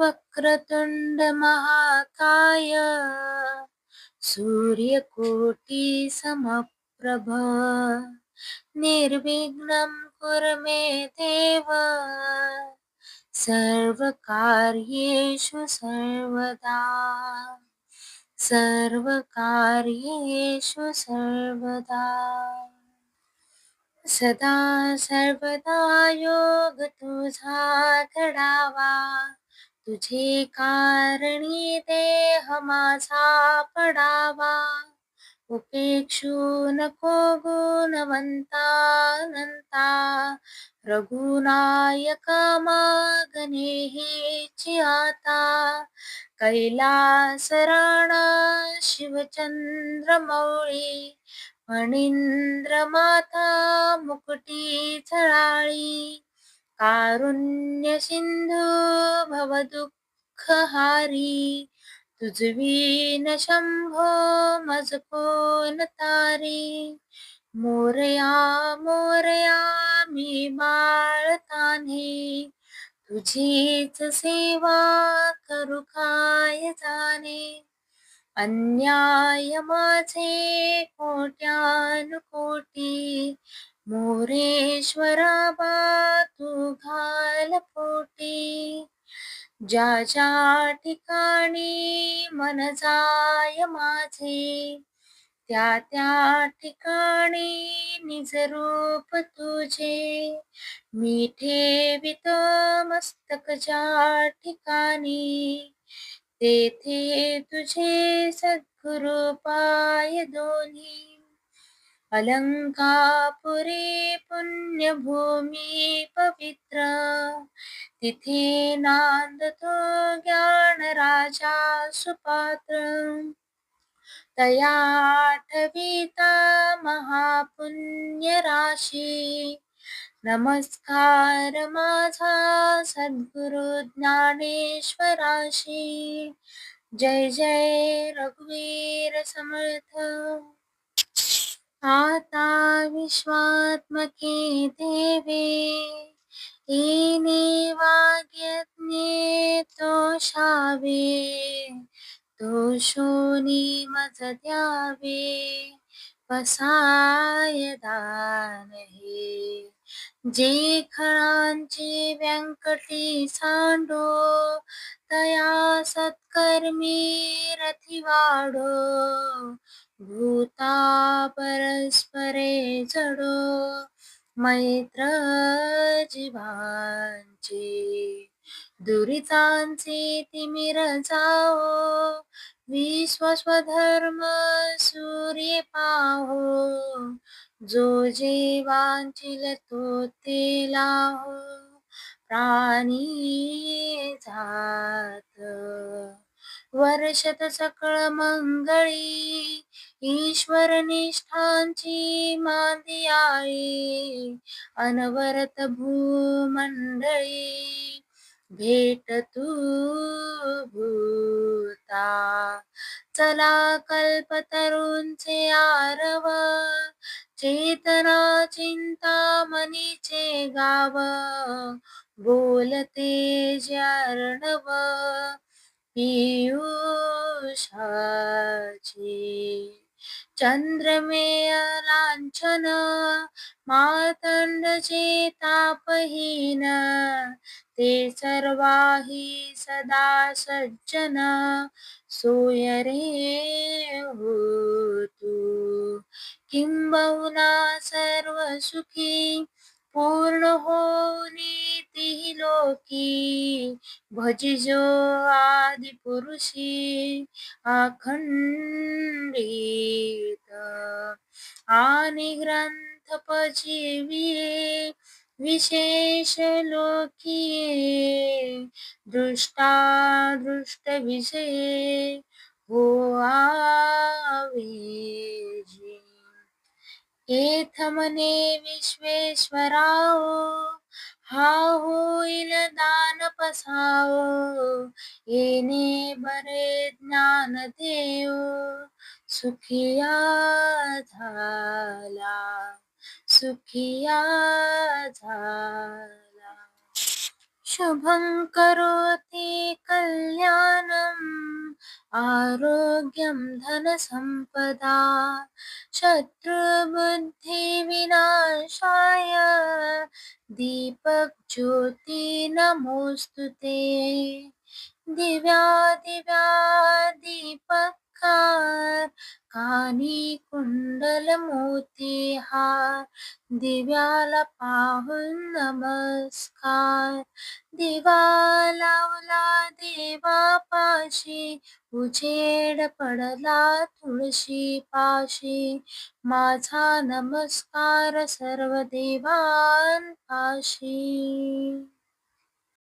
वक्रतुंड महाकाय सूर्यकोटि समप्रभ। निर्विघ्नं कुरु मे देव। सर्वकार्येषु सर्वदा। सर्वकार्येषु सर्वदा। सदा सर्वदा योग तुझा घडावा तुझे कारणी देह माझा पडावा. उपेक्षू नको गुणवंतानंता नंता मागणे हेची आता. कैलास राणा शिवचंद्रमौळी मणिंद्र माता मुकुटी झळाळी. कारुण्य सिंधू भवदुःखहारी तुझवीन शंभो मज कोण तारी मोरया मोरया मी बाळताने तुझीच सेवा करू काय जाणे? अन्याय माझे कोट्यानुकोटी मोरेश्वरा ज्या ज्या ठिकाणी मन जाय माझे. त्या त्या ठिकाणी निज रूप तुझे. मी ठेवितो मस्तक ज्या ठिकाणी. तेथे तुझे सद्गुरु पाय दोन्ही. अलंकापुरी पुण्यभूमी पवित्र. तिथे नांदतो ज्ञान राजा सुपात्र। तया महापुण्य राशी। नमस्कार माझा सद्गुरु ज्ञानेश्वराशी। जय जय रघुवीर समर्थ। आता विश्वात्मके देवे। वाग्यज्ञे तोषावे तोषोनी मज द्यावे पसाय दान हे जे खळांचे व्यंकटी सांडो तया सत्कर्मी रथी वाढो भूता परस्परे जडो। मैत्र जीवांचे दुरितांचे तिमिर जाओ विश्वस्वधर्म सूर्य पाहो, जो जे वांचिल तो ते लाहो, प्राणी जात। वर्षत सकळ मंगळी ईश्वर निष्ठांची मादियाळी अनवरत भूमंडळी भेट तू भूता. चला कल्प तरुणचे आरव चेतना चिंता मनीचे गाव बोलते जर्णव पियुषाची चंद्रमेय लांछन मातंड तापहीन ते सर्वाही सदा सज्जन सोयरे हो होतु किंबहुना सर्वसुखी पूर्ण होनी ती लोकी भजिजो आदि पुरुषी अखंडित। आणि ग्रंथ पजीवी विशेष लोकीये। दृष्टा दृष्ट विषये हो आवेजी। एथ मने विश्वेश्वराओ हा होईल दान पसाओ येणे बरे ज्ञान देव सुखिया झाला सुखिया झाला। शुभं करोति कल्याणम् आरोग्यं धनसम्पदा शत्रुबुद्धिविनाशाय दीपज्योति नमोऽस्तु ते। दिव्या दिव्या कार कानी कुंडल मोतीहार दिव्याला पाहून नमस्कार. दिवा लावला देवापाशी उजेड पडला तुळशी पाशी माझा नमस्कार सर्व देवांपाशी.